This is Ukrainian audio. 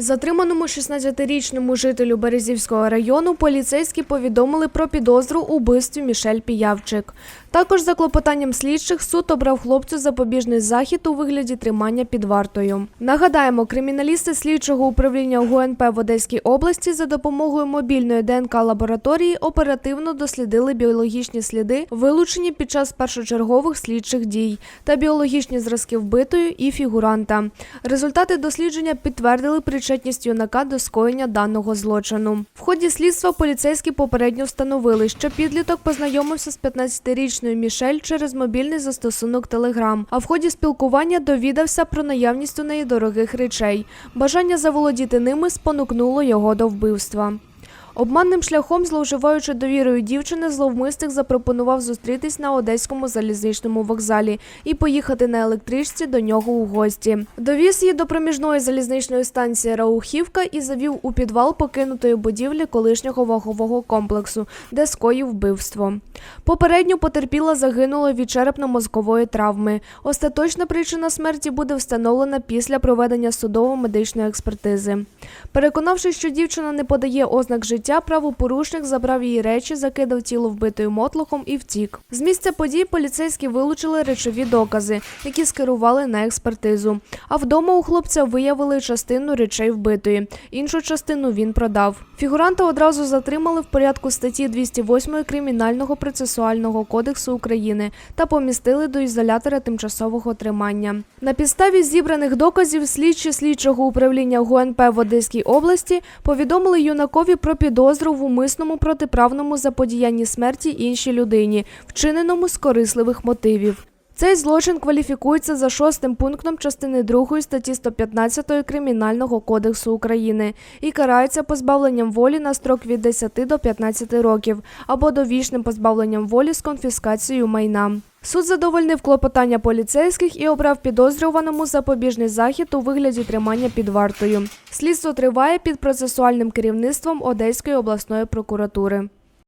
Затриманому 16-річному жителю Березівського району поліцейські повідомили про підозру у вбивстві Мішель Піявчик. Також за клопотанням слідчих суд обрав хлопцю запобіжний захід у вигляді тримання під вартою. Нагадаємо, криміналісти слідчого управління ГУНП в Одеській області за допомогою мобільної ДНК лабораторії оперативно дослідили біологічні сліди, вилучені під час першочергових слідчих дій, та біологічні зразки вбитої і фігуранта. Результати дослідження підтвердили причетність юнака до скоєння даного злочину. В ході слідства поліцейські попередньо встановили, що підліток познайомився з 15-річною Мішель через мобільний застосунок Телеграм, а в ході спілкування довідався про наявність у неї дорогих речей. Бажання заволодіти ними спонукнуло його до вбивства. Обманним шляхом, зловживаючи довірою дівчини, зловмисник запропонував зустрітись на одеському залізничному вокзалі і поїхати на електричці до нього у гості. Довіз її до проміжної залізничної станції Раухівка і завів у підвал покинутої будівлі колишнього вагового комплексу, де скоїв вбивство. Попередньо потерпіла загинула від черепно-мозкової травми. Остаточна причина смерті буде встановлена після проведення судово-медичної експертизи. Переконавшись, що дівчина не подає ознак життя, правопорушник забрав її речі, закидав тіло вбитою мотлохом і втік. З місця подій поліцейські вилучили речові докази, які скерували на експертизу. А вдома у хлопця виявили частину речей вбитої. Іншу частину він продав. Фігуранта одразу затримали в порядку статті 208 Кримінального процесуального кодексу України та помістили до ізолятора тимчасового тримання. На підставі зібраних доказів слідчі слідчого управління ГУНП в Одеській області повідомили юнакові про підозру в умисному протиправному заподіянні смерті іншій людині, вчиненому з корисливих мотивів. Цей злочин кваліфікується за шостим пунктом частини 2 статті 115 Кримінального кодексу України і карається позбавленням волі на строк від 10 до 15 років або довічним позбавленням волі з конфіскацією майна. Суд задовольнив клопотання поліцейських і обрав підозрюваному запобіжний захід у вигляді тримання під вартою. Слідство триває під процесуальним керівництвом Одеської обласної прокуратури.